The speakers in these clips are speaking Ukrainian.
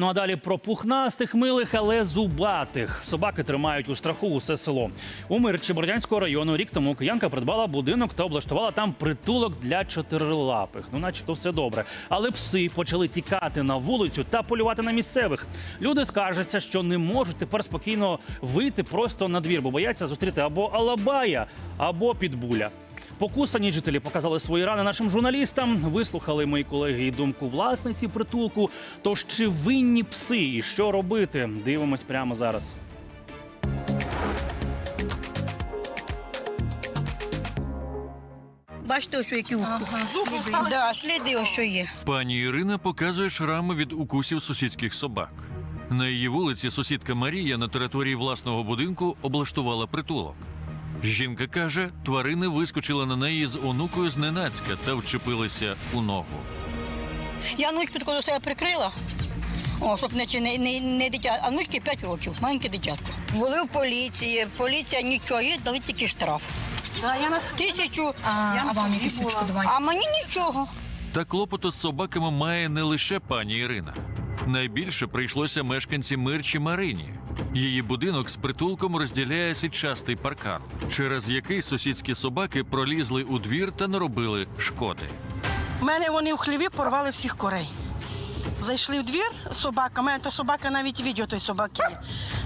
Ну а далі про пухнастих, милих, але зубатих. Собаки тримають у страху усе село. У Мирчі Бородянського району рік тому киянка придбала будинок та облаштувала там притулок для чотирилапих. Ну, начебто, все добре. Але пси почали тікати на вулицю та полювати на місцевих. Люди скаржаться, що не можуть тепер спокійно вийти просто на двір, бо бояться зустріти або алабая, або підбуля. Покусані жителі показали свої рани нашим журналістам. Вислухали мої колеги і думку власниці притулку. Тож чи винні пси і що робити? Дивимось прямо зараз. Бачите, ось які ага, сліди. Да, сліди ось що є. Пані Ірина показує шрами від укусів сусідських собак. На її вулиці сусідка Марія на території власного будинку облаштувала притулок. Жінка каже, тварини вискочили на неї з онукою зненацька та вчепилися у ногу. Я таку до себе прикрила. О, щоб не, не, не, не дитя, а внучки 5 років, маленьке дитятко. Були в поліції, поліція нічого, їй дали тільки штраф. Да, я на Тисячу, А, Я а вам на якесь відшкодування? а мені нічого. Та клопоту з собаками має не лише пані Ірина. Найбільше прийшлося мешканці Мирчі Марині. Її будинок з притулком розділяє січастий паркан, через який сусідські собаки пролізли у двір та наробили шкоди. У мене вони в хліві порвали всіх корей. Зайшли в двір собака, у мене та собака навіть відео той собаки є.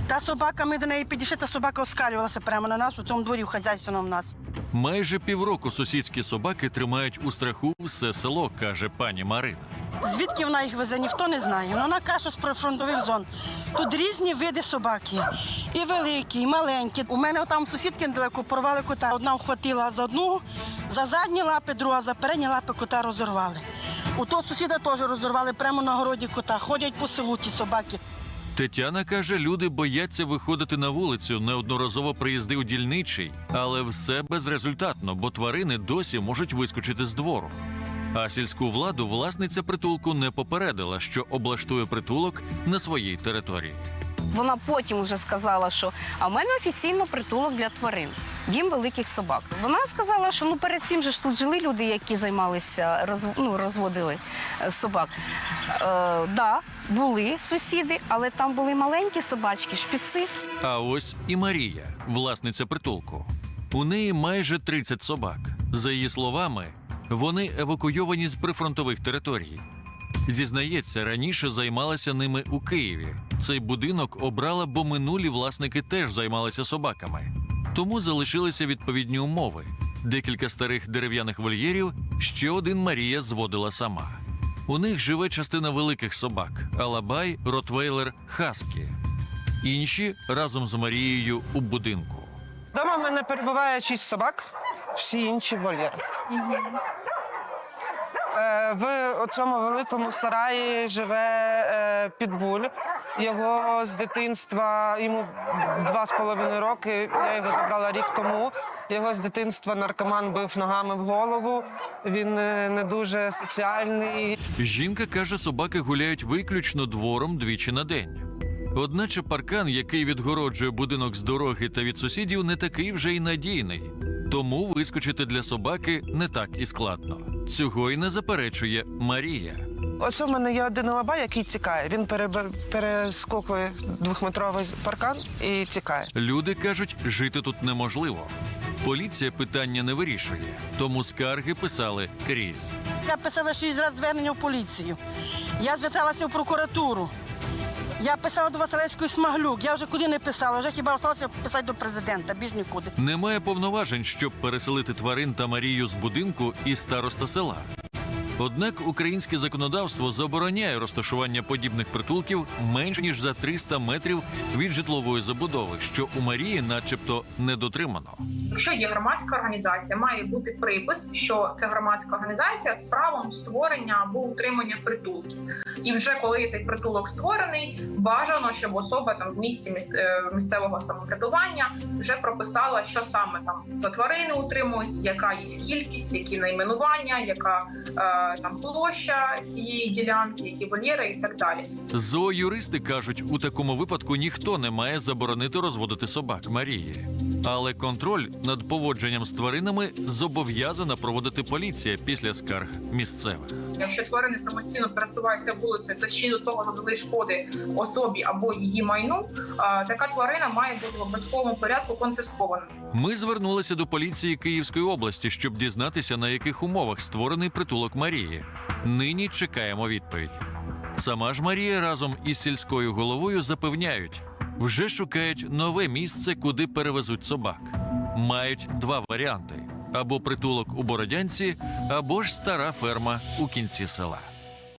Та собака, ми до неї підійшли, та собака оскалювалася прямо на нас у цьому дворі в хазяйственному в нас. Майже півроку сусідські собаки тримають у страху все село, каже пані Марина. Звідки вона їх везе, ніхто не знає. Ну, Вона каже з прифронтових зон. Тут різні види собаки. І великі, і маленькі. У мене там сусідки недалеко порвали кота. Одна вхватила за одну, за задні лапи, друга за передні лапи кота розірвали. У того сусіда теж розірвали прямо на городі кота. Ходять по селу ті собаки. Тетяна каже, люди бояться виходити на вулицю, неодноразово приїздив дільничий, але все безрезультатно, бо тварини досі можуть вискочити з двору. А сільську владу власниця притулку не попередила, що облаштує притулок на своїй території. Вона потім вже сказала, що а в мене офіційно притулок для тварин, дім великих собак. Вона сказала, що ну перед цим же ж тут жили люди, які займалися роз, ну, розводили е, собак. Е, да, були сусіди, але там були маленькі собачки, шпіци. А ось і Марія, власниця притулку. У неї майже 30 собак. За її словами, вони евакуйовані з прифронтових територій. Зізнається, раніше займалася ними у Києві. Цей будинок обрала, бо минулі власники теж займалися собаками. Тому залишилися відповідні умови. Декілька старих дерев'яних вольєрів, ще один Марія зводила сама. У них живе частина великих собак: Алабай, Ротвейлер, Хаскі. Інші разом з Марією у будинку. Дома в мене перебуває шість собак, всі інші вольєри. Е, В цьому великому сараї живе е, підбуль. Його з дитинства йому два з половиною роки. Я його забрала рік тому. Його з дитинства наркоман бив ногами в голову. Він е, не дуже соціальний. Жінка каже, собаки гуляють виключно двором двічі на день. Одначе паркан, який відгороджує будинок з дороги та від сусідів, не такий вже й надійний. Тому вискочити для собаки не так і складно. Цього й не заперечує Марія. Ось у мене є один алабай, який тікає. Він перескокує двохметровий паркан і тікає. Люди кажуть, жити тут неможливо. Поліція питання не вирішує, тому скарги писали крізь. Я писала шість разів звернення в поліцію. Я зверталася в прокуратуру. Я писала до Василевської Смаглюк. Я вже куди не писала, вже хіба залишилося писати до президента, більш нікуди. Немає повноважень, щоб переселити тварин та Марію з будинку і староста села. Однак українське законодавство забороняє розташування подібних притулків менш ніж за 300 метрів від житлової забудови, що у Марії, начебто, не дотримано. Якщо є громадська організація, має бути припис, що це громадська організація з правом створення або утримання притулків. І вже коли цей притулок створений, бажано, щоб особа там в місці міс- е, місцевого самоврядування вже прописала, що саме там за тварини утримуються, яка є кількість, які найменування, яка е, там площа цієї ділянки, які вольєри і так далі. Зооюристи кажуть, у такому випадку ніхто не має заборонити розводити собак Марії. Але контроль над поводженням з тваринами зобов'язана проводити поліція після скарг місцевих. Якщо тварини самостійно пересуваються вулицею та ще до того завдали шкоди особі або її майну, така тварина має бути в обов'язковому порядку конфіскована. Ми звернулися до поліції Київської області, щоб дізнатися, на яких умовах створений притулок Марії. Нині чекаємо відповідь. Сама ж Марія разом із сільською головою запевняють, вже шукають нове місце, куди перевезуть собак. Мають два варіанти: або притулок у Бородянці, або ж стара ферма у кінці села.